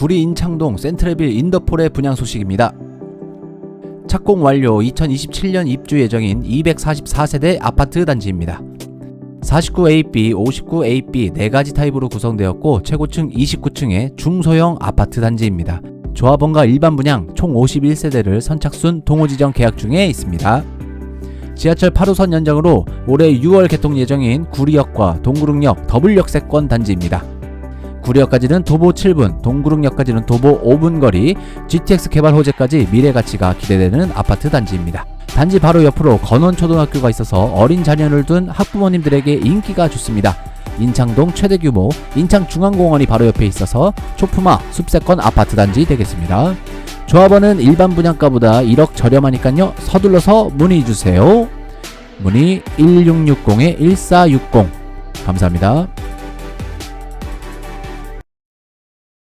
구리 인창동 센트레빌 인더폴의 분양 소식입니다. 착공 완료 2027년 입주 예정인 244세대 아파트 단지입니다. 49AB, 59AB 네 가지 타입으로 구성되었고 최고층 29층의 중소형 아파트 단지입니다. 조합원과 일반 분양 총 51세대를 선착순 동호 지정 계약 중에 있습니다. 지하철 8호선 연장으로 올해 6월 개통 예정인 구리역과 동구릉역 더블 역세권 단지입니다. 구리역까지는 도보 7분, 동구릉역까지는 도보 5분 거리, GTX 개발 호재까지 미래 가치가 기대되는 아파트 단지입니다. 단지 바로 옆으로 건원초등학교가 있어서 어린 자녀를 둔 학부모님들에게 인기가 좋습니다. 인창동 최대 규모 인창중앙공원이 바로 옆에 있어서 초품화 숲세권 아파트 단지 되겠습니다. 조합원은 일반 분양가보다 1억 저렴하니까요. 서둘러서 문의 주세요. 문의 1660-1460 감사합니다.